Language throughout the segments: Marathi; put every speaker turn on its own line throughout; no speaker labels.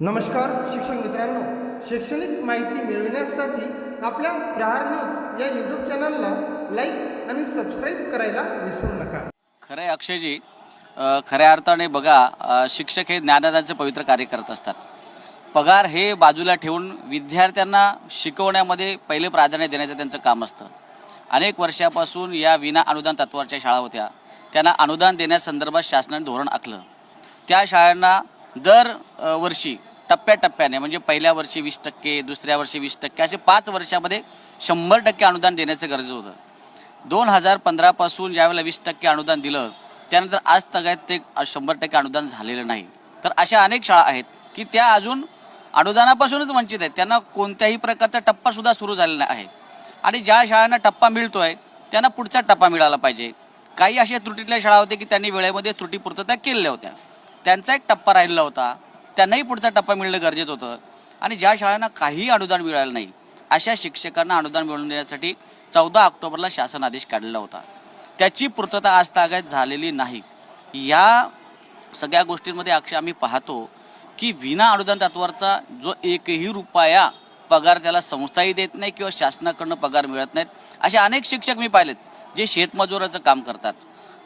नमस्कार शिक्षक मित्रांनो. शैक्षणिक माहिती मिळविण्यासाठी आपल्या प्रहार न्यूज या यूट्यूब चॅनलला लाईक आणि सबस्क्राईब करायला विसरू नका.
खरं आहे अक्षयजी खऱ्या अर्थाने बघा शिक्षक हे ज्ञानदानाचे पवित्र कार्य करत असतात. पगार हे बाजूला ठेवून विद्यार्थ्यांना शिकवण्यामध्ये पहिले प्राधान्य देण्याचं त्यांचं काम असतं. अनेक वर्षापासून या विना अनुदान तत्वाच्या शाळा होत्या. त्यांना अनुदान देण्यासंदर्भात शासनाने धोरण आखलं. त्या शाळांना दर वर्षी टप्प्याटप्प्याने म्हणजे पहिल्या वर्षी वीस टक्के दुसऱ्या वर्षी वीस टक्के असे पाच वर्षामध्ये शंभर टक्के अनुदान देण्याचं गरज होतं. दोन हजार पंधरापासून ज्यावेळेला वीस टक्के अनुदान दिलं त्यानंतर आज तगायत ते शंभर टक्के अनुदान झालेलं नाही. तर अशा अनेक शाळा आहेत की त्या अजून अनुदानापासूनच वंचित आहेत. त्यांना कोणत्याही प्रकारचा टप्पासुद्धा सुरू झालेला आहे आणि ज्या शाळांना टप्पा मिळतो आहे त्यांना पुढचा टप्पा मिळाला पाहिजे. काही अशा त्रुटीतल्या शाळा होत्या की त्यांनी वेळेमध्ये त्रुटीपूर्तता केलेल्या होत्या. त्यांचा एक टप्पा राहिलेला होता. त्यांनाही पुढचा टप्पा मिळणं गरजेचं होतं. आणि ज्या शाळांना काहीही अनुदान मिळालं नाही अशा शिक्षकांना अनुदान मिळवून देण्यासाठी चौदा ऑक्टोबरला शासन आदेश काढलेला होता. त्याची पूर्तता आज तागायत झालेली नाही. या सगळ्या गोष्टींमध्ये अक्ष आम्ही पाहतो की विना अनुदान तत्वाचा जो एकही रुपया पगार त्याला संस्थाही देत नाही किंवा शासनाकडनं पगार मिळत नाहीत असे अनेक शिक्षक मी पाहिलेत जे शेतमजुराचं काम करतात.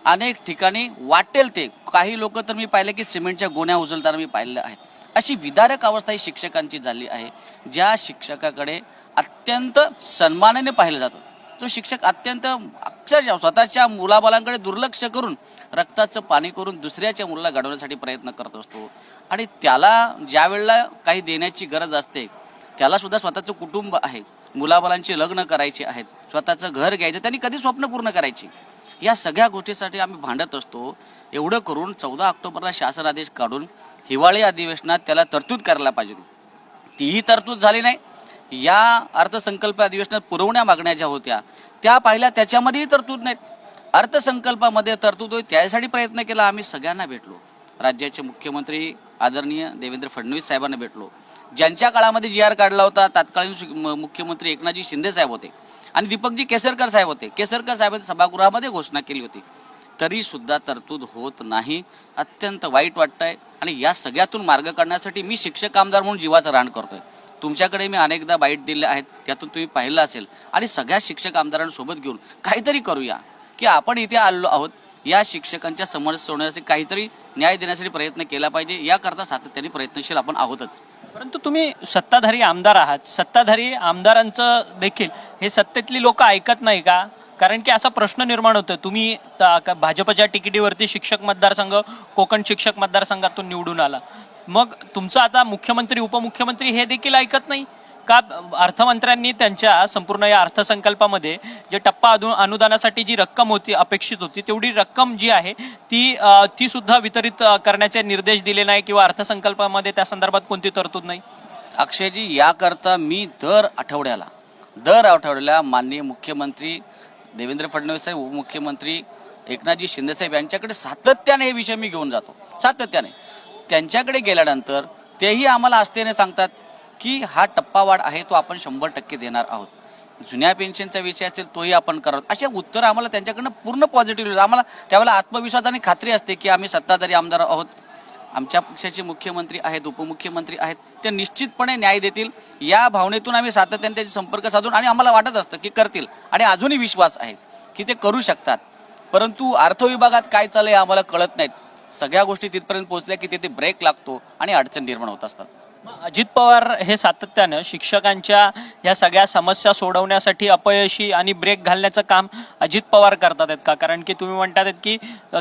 अनेक ठिकाणी वाटेल ते. काही लोक तर मी पाहिले की सिमेंटच्या गोण्या उचलताना मी पाहिलेलं आहे अशी विदारक अवस्था ही शिक्षकांची झाली आहे. ज्या शिक्षकाकडे अत्यंत सन्मानाने पाहिलं जातं. तो शिक्षक अत्यंत अक्षरशः स्वतःच्या मुलाबालांकडे दुर्लक्ष करून रक्ताचं पाणी करून दुसऱ्याच्या मुलाला घडवण्यासाठी प्रयत्न करत असतो. आणि त्याला ज्या वेळेला काही देण्याची गरज असते त्यालासुद्धा स्वतःचं कुटुंब आहे. मुलाबालांची लग्न करायची आहेत. स्वतःचं घर घ्यायचं. त्यांनी कधी स्वप्न पूर्ण करायची? या सगळ्या गोष्टीसाठी आम्ही भांडत असतो. एवढं करून चौदा ऑक्टोबरला शासन आदेश काढून हिवाळी अधिवेशनात त्याला तरतूद करायला पाहिजे. तीही तरतूद झाली नाही. या अर्थसंकल्प अधिवेशनात पुरवण्या मागण्या ज्या होत्या त्या पाहिल्या त्याच्यामध्येही तरतूद नाहीत. अर्थसंकल्पामध्ये तरतूद होईल त्यासाठी प्रयत्न केला आम्ही सगळ्यांना भेटलो. राज्याचे मुख्यमंत्री आदरणीय देवेंद्र फडणवीस साहेबांना भेटलो. ज्यांच्या काळामध्ये जी आर काढला होता तत्कालीन मुख्यमंत्री एकनाथजी शिंदे साहेब होते. आणि दीपकजी केसरकर साहेब होते. केसरकर साहेबांनी सभागृहामध्ये घोषणा केली होती. तरी सुद्धा तरतूद होत नाही. अत्यंत वाईट वाटतंय. आणि या सगळ्यातून मार्ग काढण्यासाठी मी शिक्षक कामदार म्हणून जीवाचं रान करतोय. तुमच्याकडे मी अनेकदा बाईट दिले आहेत. त्यातून तुम्ही पाहिलं असेल. आणि सगळ्या शिक्षक आमदारांसोबत घेऊन काहीतरी करूया. की आपण इथे आलो आहोत. या शिक्षकांच्या समस्या सोडण्यासाठी काहीतरी न्याय देण्यासाठी प्रयत्न केला पाहिजे. याकरता सातत्याने प्रयत्नशील आपण आहोतच.
परंतु तुम्ही सत्ताधारी आमदार आहात. सत्ताधारी आमदारांचं देखील हे सत्तेतली लोक ऐकत नाही का? कारण की असा प्रश्न निर्माण होतो तुम्ही का- भाजपच्या तिकिटीवरती शिक्षक मतदारसंघ कोकण शिक्षक मतदारसंघातून निवडून आला. मग तुमचं आता मुख्यमंत्री उपमुख्यमंत्री हे देखील ऐकत नाही? का अर्थमंत्र्यांनी त्यांच्या संपूर्ण या अर्थसंकल्पामध्ये जे टप्पा अनु अनुदानासाठी जी रक्कम होती अपेक्षित होती तेवढी रक्कम जी आहे ती ती सुद्धा वितरित करण्याचे निर्देश दिले नाही किंवा अर्थसंकल्पामध्ये त्या संदर्भात कोणती तरतूद नाही?
अक्षयजी याकरता मी दर आठवड्याला दर आठवड्याला माननीय मुख्यमंत्री देवेंद्र फडणवीस साहेब उपमुख्यमंत्री एकनाथजी शिंदेसाहेब यांच्याकडे सातत्याने हे विषय मी घेऊन जातो. सातत्याने. त्यांच्याकडे गेल्यानंतर तेही आम्हाला आस्थेने सांगतात की हा टप्पावाढ आहे तो आपण शंभर टक्के देणार आहोत. जुन्या पेन्शनचा विषय असेल तोही आपण करत अशा उत्तर आम्हाला त्यांच्याकडनं पूर्ण पॉझिटिव्ह आम्हाला त्यावेळेला आत्मविश्वास आणि खात्री असते की आम्ही सत्ताधारी आमदार आहोत. आमच्या पक्षाचे मुख्यमंत्री आहेत उपमुख्यमंत्री आहेत ते निश्चितपणे न्याय देतील. या भावनेतून आम्ही सातत्याने त्यांचे संपर्क साधून आणि आम्हाला वाटत असतं की करतील आणि अजूनही विश्वास आहे की ते करू शकतात. परंतु अर्थविभागात काय चाललं आहे आम्हाला कळत नाहीत. सगळ्या गोष्टी तिथपर्यंत पोहोचल्या की तिथे ब्रेक लागतो आणि अडचण निर्माण होत असतात.
अजित पवार हे सातत्यानं शिक्षकांच्या या सगळ्या समस्या सोडवण्यासाठी अपयशी आणि ब्रेक घालण्याचं काम अजित पवार करतात आहेत का? कारण की तुम्ही म्हणतात आहेत की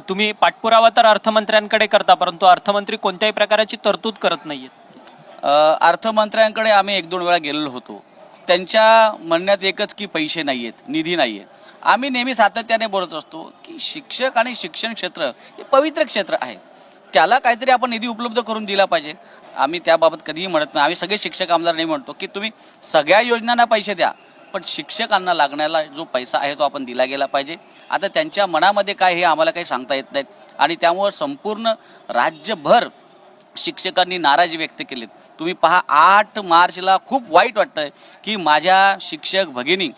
तुम्ही पाठपुरावा तर अर्थमंत्र्यांकडे करता परंतु अर्थमंत्री कोणत्याही प्रकाराची तरतूद करत नाहीयेत.
अर्थमंत्र्यांकडे आम्ही एक दोन वेळा गेलेलो होतो. त्यांच्या म्हणण्यात एकच की पैसे नाही आहेत निधी नाही आहे आम्ही नेहमी सातत्याने बोलत असतो की शिक्षक आणि शिक्षण क्षेत्र हे पवित्र क्षेत्र आहे. त्याला काहीतरी आपण निधी उपलब्ध करून दिला पाहिजे. आम्ही त्याबाबत कधीही म्हणत नाही. आम्ही सगळे शिक्षक आमदार नाही म्हणतो की तुम्ही सगळ्या योजनांना पैसे द्या. पण शिक्षकांना लागण्याला जो पैसा आहे तो आपण दिला गेला पाहिजे. आता त्यांच्या मनामध्ये काय हे आम्हाला काही सांगता येत नाहीत. आणि त्यामुळं संपूर्ण राज्यभर शिक्षकांनी नाराजी व्यक्त केलीत. तुम्ही पहा आठ मार्चला खूप वाईट वाटतंय की माझ्या शिक्षक भगिनी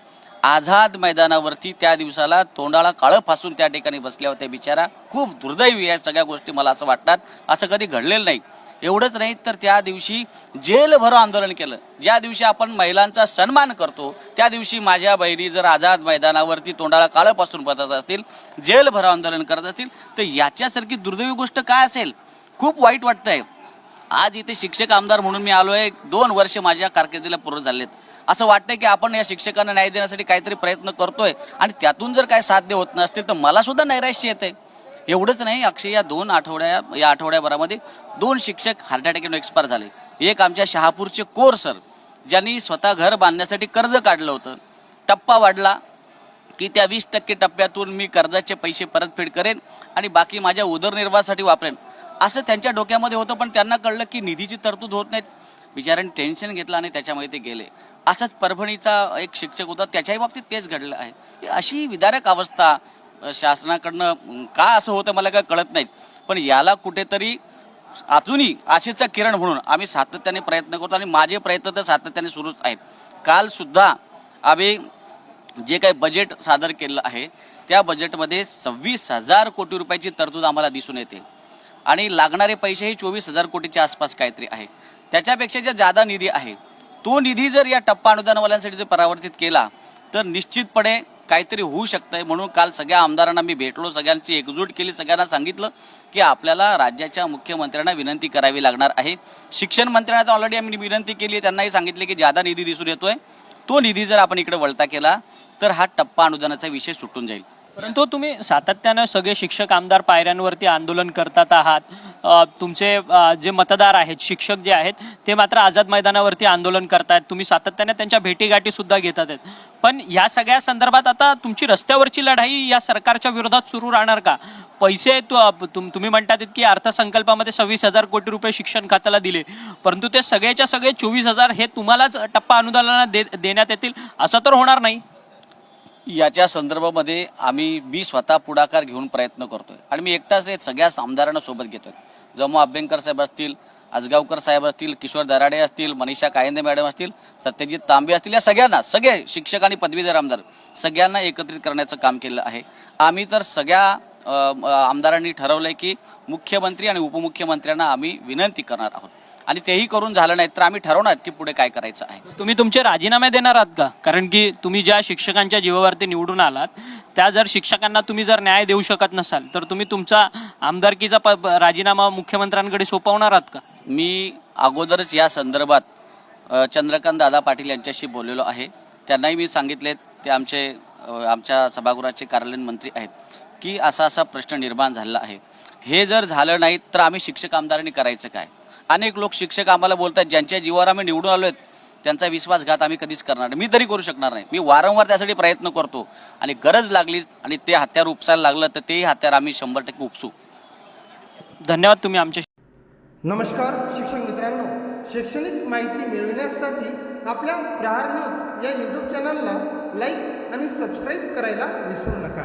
आझाद मैदानावरती त्या दिवसाला तोंडाला काळं फासून त्या ठिकाणी बसल्या होत्या बिचारा. खूप दुर्दैवी या सगळ्या गोष्टी मला असं वाटतात. असं कधी घडलेलं नाही. एवढंच नाही तर त्या दिवशी जेलभरो आंदोलन केलं. ज्या दिवशी आपण महिलांचा सन्मान करतो त्या दिवशी माझ्या बहिणी जर आझाद मैदानावरती तोंडाला काळंपासून बसत असतील जेलभरो आंदोलन करत असतील तर याच्यासारखी दुर्दैवी गोष्ट काय असेल? खूप वाईट वाटतंय. आज इथे शिक्षक आमदार म्हणून मी आलो आहे दोन वर्ष माझ्या कारकिर्दीला पूर्ण झालेत. असं वाटतं की आपण या शिक्षकांना न्याय देण्यासाठी काहीतरी प्रयत्न करतोय आणि त्यातून जर काय साध्य होत नसतील तर मला सुद्धा नैराश्य येते एवढंच नाही अक्षय या दोन आठवड्या या आठवड्याभरामध्ये दोन शिक्षक हार्ट अटॅकने एक्सपायर झाले. एक आमच्या शहापूरचे कोर सर ज्यांनी स्वतः घर बांधण्यासाठी कर्ज काढलं होतं. टप्पा वाढला की त्या वीस टक्के टप्प्यातून मी कर्जाचे पैसे परतफेड करेन आणि बाकी माझ्या उदरनिर्वाहासाठी वापरेन. असं त्यांच्या डोक्यामध्ये होतं पण त्यांना कळलं की निधीची तरतूद होत नाहीत. बिचाऱ्याने टेन्शन घेतलं आणि त्याच्यामध्ये ते गेले. असंच परभणीचा एक शिक्षक होता त्याच्याही बाबतीत तेच घडलं आहे. अशी विदारक अवस्था शासनाकडनं का असं होतं मला काय कळत नाहीत. पण याला कुठेतरी अजूनही आशेचा किरण म्हणून आम्ही सातत्याने प्रयत्न करतो आणि माझे प्रयत्न तर सातत्याने सुरूच आहेत. कालसुद्धा आम्ही जे काही बजेट सादर केलं आहे त्या बजेटमध्ये सव्वीस हजार कोटी रुपयाची तरतूद आम्हाला दिसून येते. आणि लागणारे पैसेही चोवीस हजार कोटीच्या आसपास काहीतरी आहे. त्याच्यापेक्षा ज्या जादा निधी आहे तो निधी जर या टप्पा अनुदानवाल्यांसाठी जर परावर्तित केला तर निश्चितपणे काहीतरी होऊ शकतंय. म्हणून काल सगळ्या आमदारांना मी भेटलो सगळ्यांची एकजूट केली सगळ्यांना सांगितलं की आपल्याला राज्याच्या मुख्यमंत्र्यांना विनंती करावी लागणार आहे. शिक्षण मंत्र्यांना तर ऑलरेडी आम्ही विनंती केली आहे त्यांनाही सांगितले की जादा निधी दिसून येतोय. तो निधी जर आपण इकडे वळता केला तर हा टप्पा अनुदानाचा विषय सुटून जाईल.
परंतु तुम्ही सातत्यानं सगळे शिक्षक आमदार पायऱ्यांवरती आंदोलन करतात आहात. तुमचे जे मतदार आहेत शिक्षक जे आहेत ते मात्र आझाद मैदानावरती आंदोलन करतायत. तुम्ही सातत्याने त्यांच्या भेटीगाठी सुद्धा घेतात आहेत. पण या सगळ्या संदर्भात आता तुमची रस्त्यावरची लढाई या सरकारच्या विरोधात सुरू राहणार का? पैसे तुम- तुम्ही म्हणतात की अर्थसंकल्पामध्ये सव्वीस हजार कोटी रुपये शिक्षण खात्याला दिले. परंतु ते सगळ्याच्या सगळे चोवीस हजार हे तुम्हालाच टप्पा अनुदानाला दे देण्यात येतील? असं तर होणार नाही.
याच्या संदर्भामध्ये आम्ही मी स्वतः पुढाकार घेऊन प्रयत्न करतोय. आणि मी एकटाच नाही सगळ्याच आमदारांना सोबत घेतोय. जमू अभ्यंकर साहेब असतील आजगावकर साहेब असतील किशोर दराडे असतील मनीषा कायंदे मॅडम असतील सत्यजित तांबे असतील या सगळ्यांना सगळे शिक्षक आणि पदवीधर आमदार सगळ्यांना एकत्रित करण्याचं काम केलं आहे. आम्ही तर सगळ्या आमदारांनी ठरवलं आहे की मुख्यमंत्री आणि उपमुख्यमंत्र्यांना आम्ही विनंती करणार आहोत. आणि तेही करून झालं नाही तर आम्ही ठरवणार की पुढे काय करायचं आहे.
तुम्ही तुमचे राजीनामे देणार आहात का? कारण की तुम्ही ज्या शिक्षकांच्या जीवावरती निवडून आलात त्या जर शिक्षकांना तुम्ही जर न्याय देऊ शकत नसाल तर तुम्ही तुमचा आमदारकीचा राजीनामा मुख्यमंत्र्यांकडे सोपवणार आहात का?
मी अगोदरच या संदर्भात चंद्रकांत दादा पाटील यांच्याशी बोललेलो आहे. त्यांनाही मी सांगितले ते आमचे आमच्या सभागृहाचे कार्यालयीन मंत्री आहेत की असा असा प्रश्न निर्माण झालेला आहे. हे जर झालं नाही तर आम्ही शिक्षक आमदारांनी करायचं काय? अनेक लोक शिक्षक आम्हाला बोलतात ज्यांच्या जीवावर आम्ही निवडून आलो आहेत त्यांचा विश्वासघात आम्ही कधीच करणार नाही. मी तरी करू शकणार नाही. मी वारंवार त्यासाठी प्रयत्न करतो. आणि गरज लागली आणि ते हत्यार उपसायला लागलं तर तेही हत्यार आम्ही शंभर टक्के उपसू.
धन्यवाद तुम्ही आमच्या
नमस्कार शिक्षक मित्रांनो. शैक्षणिक माहिती मिळविण्यासाठी आपल्या प्रहार न्यूज या यूट्यूब चॅनलला लाईक आणि सबस्क्राईब करायला विसरू नका.